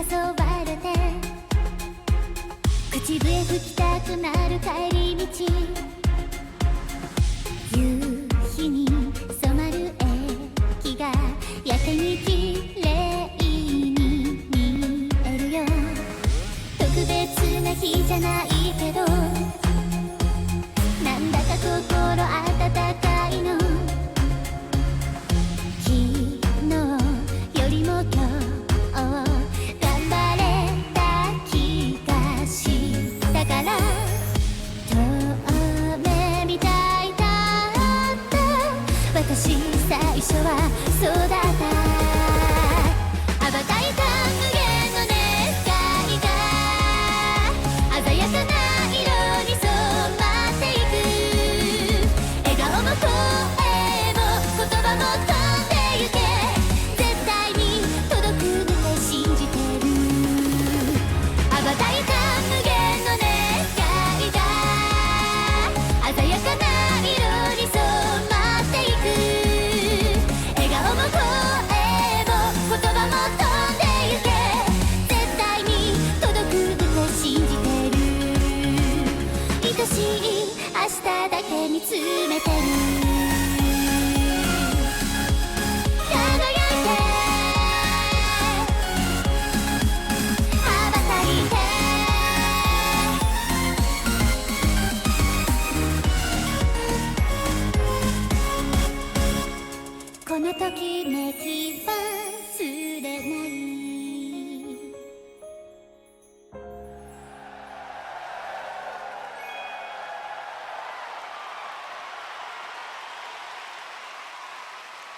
誘われて口笛吹きたくなる帰り道夕日に染まる駅がやけに綺麗に見えるよ特別な日じゃないけど私最初はそうだつめてるこのときめきは